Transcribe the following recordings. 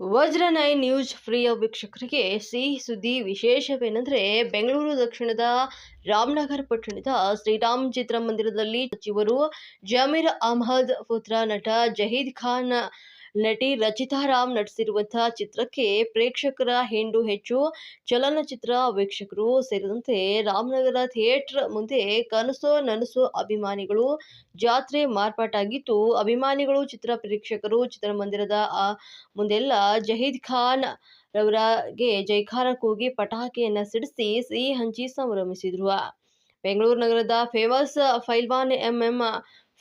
ವಜ್ರ nine news ಪ್ರಿಯ ವೀಕ್ಷಕರಿಗೆ ಸಿಹಿ ಸುದ್ದಿ ವಿಶೇಷವೇನೆಂದರೆ ಬೆಂಗಳೂರು ದಕ್ಷಿಣದ ರಾಮನಗರ ಪಟ್ಟಣದ ಶ್ರೀರಾಮ್ ಚಿತ್ರಮಂದಿರದಲ್ಲಿ ಸಚಿವರು ಜಮೀರ್ ಅಹ್ಮದ್ ಪುತ್ರ ನಟ ಜಹೀದ್ ಖಾನ್ ನಟಿ ರಚಿತಾ ರಾಮ್ ನಟಿಸಿರುವಂತಹ ಚಿತ್ರಕ್ಕೆ ಪ್ರೇಕ್ಷಕರ ಹಿಂಡು ಹೆಚ್ಚು, ಚಲನಚಿತ್ರ ವೀಕ್ಷಕರು ಸೇರಿದಂತೆ ರಾಮನಗರ ಥಿಯೇಟರ್ ಮುಂದೆ ಕನಸು ನನಸು ಅಭಿಮಾನಿಗಳು ಜಾತ್ರೆ ಮಾರ್ಪಾಟಾಗಿದ್ದು ಅಭಿಮಾನಿಗಳು, ಚಿತ್ರ ಪ್ರೇಕ್ಷಕರು, ಚಿತ್ರಮಂದಿರದ ಮುಂದೆಲ್ಲ ಜಹೀದ್ ಖಾನ್ ರವರಿಗೆ ಜೈಕಾರ ಕೂಗಿ ಪಟಾಕಿಯನ್ನು ಸಿಡಿಸಿ ಸಿಹಿ ಹಂಚಿ ಸಂಭ್ರಮಿಸಿದ್ರು. ಬೆಂಗಳೂರು ನಗರದ famous pailwan M M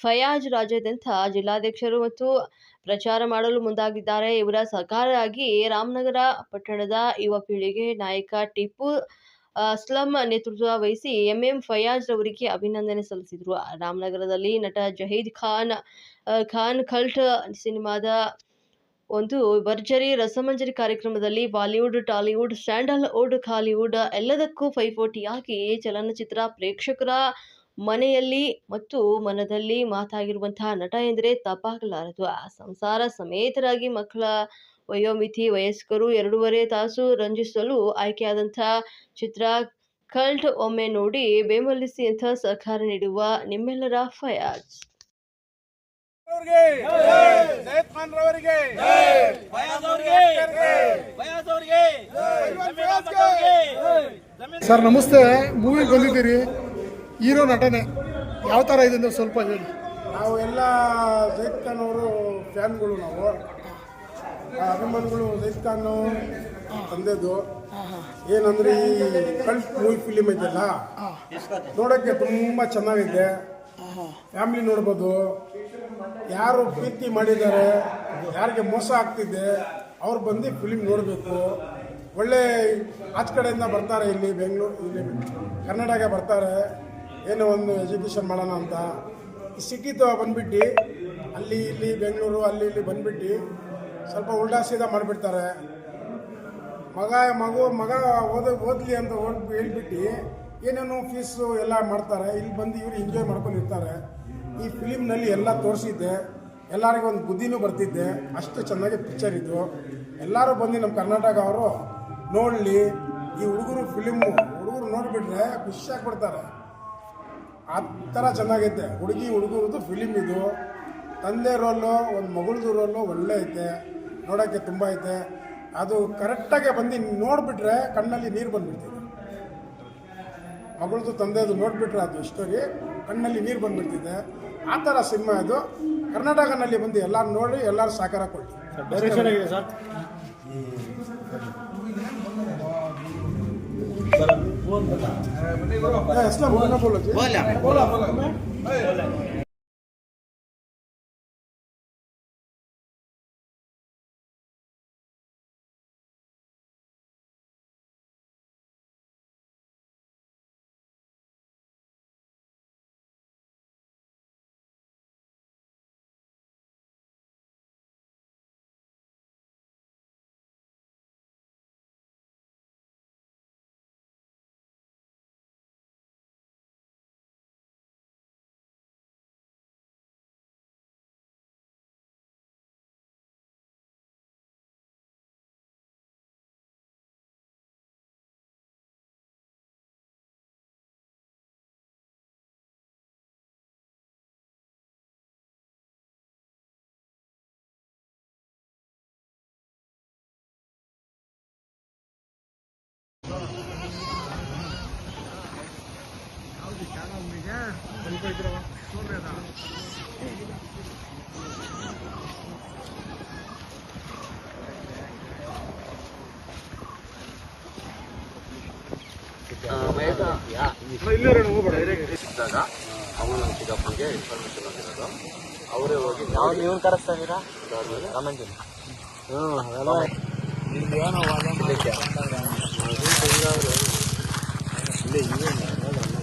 Fayaz ರಾಜ್ಯಾದ್ಯಂತ ಜಿಲ್ಲಾಧ್ಯಕ್ಷರು ಮತ್ತು ಪ್ರಚಾರ ಮಾಡಲು ಮುಂದಾಗಿದ್ದಾರೆ. ಇವರ ಸಹಕಾರಿಯಾಗಿ ರಾಮನಗರ ಪಟ್ಟಣದ ಯುವ ಪೀಳಿಗೆ ನಾಯಕ ಟಿಪ್ಪು ಅಸ್ಲಂ ನೇತೃತ್ವ ವಹಿಸಿ ಎಂಎಂ ಫಯಾಜ್ ರವರಿಗೆ ಅಭಿನಂದನೆ ಸಲ್ಲಿಸಿದರು. ರಾಮನಗರದಲ್ಲಿ ನಟ ಜಹೀದ್ ಖಾನ್ ಖಾನ್ ಖಲ್ಟ್ ಸಿನಿಮಾದ ಒಂದು ಭರ್ಜರಿ ರಸಮಂಜರಿ ಕಾರ್ಯಕ್ರಮದಲ್ಲಿ ಬಾಲಿವುಡ್, ಟಾಲಿವುಡ್, ಸ್ಯಾಂಡಲ್ವುಡ್ ಕಾಲಿವುಡ್ ಎಲ್ಲದಕ್ಕೂ ಪೈಪೋಟಿಯಾಗಿ ಚಲನಚಿತ್ರ ಪ್ರೇಕ್ಷಕರ ಮನೆಯಲ್ಲಿ ಮತ್ತು ಮನದಲ್ಲಿ ಮಾತಾಗಿರುವಂತಹ ನಟ ಎಂದರೆ ತಪ್ಪಾಗಲಾರದು. ಆ ಸಂಸಾರ ಸಮೇತರಾಗಿ ಮಕ್ಕಳ ವಯೋಮಿತಿ ವಯಸ್ಕರು ಎರಡೂವರೆ ತಾಸು ರಂಜಿಸಲು ಆಯ್ಕೆಯಾದಂಥ ಚಿತ್ರ ಕಲ್ಟ್ ಒಮ್ಮೆ ನೋಡಿ ಬೆಂಬಲಿಸಿ ಅಂತ ಸಹಕಾರ ನೀಡುವ ನಿಮ್ಮೆಲ್ಲರ ಫಯಾಜ್. ಸರ್ ನಮಸ್ತೆ. ಮೂವಿಗೆ ಬಂದಿದ್ದೀರಿ. ಹೀರೋ ನಟನೆ. ಯಾವ ಥರ ಇದೆ ಅಂದ್ರೆ ಸ್ವಲ್ಪ ಹೇಳಿ. ನಾವು ಎಲ್ಲ ಜೈದ್ ಖಾನ್ ಅವರು ಫ್ಯಾನ್ಗಳು ನಾವು. ಆ ಅಭಿಮಾನಿಗಳು ಜೈದ್ ಖಾನ್ ತಂದೆದು. ಏನಂದ್ರೆ ಈ ಕಲ್ಟ್ ಮೂವಿ ಫಿಲಿಮ್ ಇದೆಲ್ಲ ನೋಡೋಕ್ಕೆ ತುಂಬ ಚೆನ್ನಾಗಿದೆ. ಫ್ಯಾಮಿಲಿ ನೋಡ್ಬೋದು. ಯಾರು ಪ್ರೀತಿ ಮಾಡಿದ್ದಾರೆ ಯಾರಿಗೆ ಮೋಸ ಆಗ್ತಿದೆ ಅವ್ರು ಬಂದು ಫಿಲಿಮ್ ನೋಡಬೇಕು. ಒಳ್ಳೆ ಆಚ ಕಡೆಯಿಂದ ಬರ್ತಾರೆ ಇಲ್ಲಿ ಬೆಂಗಳೂರು ಇಲ್ಲಿ ಕರ್ನಾಟಕ ಬರ್ತಾರೆ. ಏನೋ ಒಂದು ಎಜುಕೇಷನ್ ಮಾಡೋಣ ಅಂತ. ಸಿಕ್ಕಿತ್ತು ಬಂದ್ಬಿಟ್ಟು. ಅಲ್ಲಿ ಇಲ್ಲಿ ಬೆಂಗಳೂರು, ಅಲ್ಲಿ ಇಲ್ಲಿ ಬಂದ್ಬಿಟ್ಟು. ಸ್ವಲ್ಪ ಉಲ್ಟಾ ಮಾಡಿಬಿಡ್ತಾರೆ. ಮಗ, ಮಗು, ಮಗ ಓದ, ಓದಲಿ ಅಂತ ಓದ್ ಹೇಳ್ಬಿಟ್ಟು. ಏನೇನೋ ಫೀಸು ಎಲ್ಲ ಮಾಡ್ತಾರೆ. ಇಲ್ಲಿ ಬಂದು ಇವರು ಎಂಜಾಯ್ ಮಾಡ್ಕೊಂಡಿರ್ತಾರೆ. ಈ ಫಿಲಿಮ್ನಲ್ಲಿ ಎಲ್ಲ ತೋರಿಸಿದ್ದೆ. ಎಲ್ಲರಿಗೂ ಒಂದು ಬುದ್ಧಿನೂ ಬರ್ತಿದ್ದೆ. ಅಷ್ಟು ಚೆನ್ನಾಗಿ ಪಿಕ್ಚರ್ ಇತ್ತು ಎಲ್ಲರೂ ಬಂದು ನಮ್ಮ ಕರ್ನಾಟಕ ಅವರು ನೋಡಲಿ. ಈ ಹುಡುಗರು ಫಿಲಿಮು ಹುಡುಗರು ನೋಡಿಬಿಟ್ರೆ ಖುಷಿಯಾಗಿ ಆಗ್ಬಿಡ್ತಾರೆ. ಆ ಥರ ಚೆನ್ನಾಗೈತೆ. ಹುಡುಗಿ ಹುಡುಗರದು ಫಿಲಿಮ್ ಇದು. ತಂದೆ ರೋಲು, ಒಂದು ಮಗಳದು ರೋಲು ಒಳ್ಳೆ ಐತೆ. ನೋಡೋಕ್ಕೆ ತುಂಬ ಐತೆ. ಅದು ಕರೆಕ್ಟಾಗಿ ಬಂದು ನೋಡಿಬಿಟ್ರೆ ಕಣ್ಣಲ್ಲಿ ನೀರು ಬಂದುಬಿಡ್ತೈತೆ. ಮಗಳದು ತಂದೆದು ನೋಡಿಬಿಟ್ರೆ ಅದು ಸ್ಟೋರಿ ಕಣ್ಣಲ್ಲಿ ನೀರು ಬಂದ್ಬಿಡ್ತಿದೆ ಆ ಥರ ಸಿನಿಮಾ ಇದು. ಕರ್ನಾಟಕನಲ್ಲಿ ಬಂದು ಎಲ್ಲರೂ ನೋಡಿ, ಎಲ್ಲರೂ ಸಾಕಾರ ಕೊಡಿ બોલા બોલા બોલા ಸಿಕ್ಕಿದಾಗ ಅವನು ನಮ್ಮ ಚಿಕ್ಕಪ್ಪನಿಗೆ ಇನ್ಫಾರ್ಮೇಶನ್ ಅವರೇ ಹೋಗಿ ನೀವು ಕರೆಸ್ತಾ ಇದ್ದೀರಾ ರಾಮಂಜನ್ ಹ್ಞೂ ಅದು ತೆಗ್ದಾದ್ರೆ ಇಲ್ಲೇ ನಾವು ವಿಶೇಷ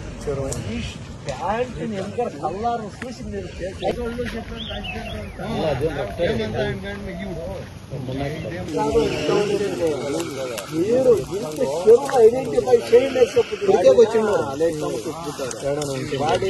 ఇచ్చారు. మీరు ఇంత చెరువు ఐడెంటిఫై చేయలేకపోతే వచ్చిందో వాడి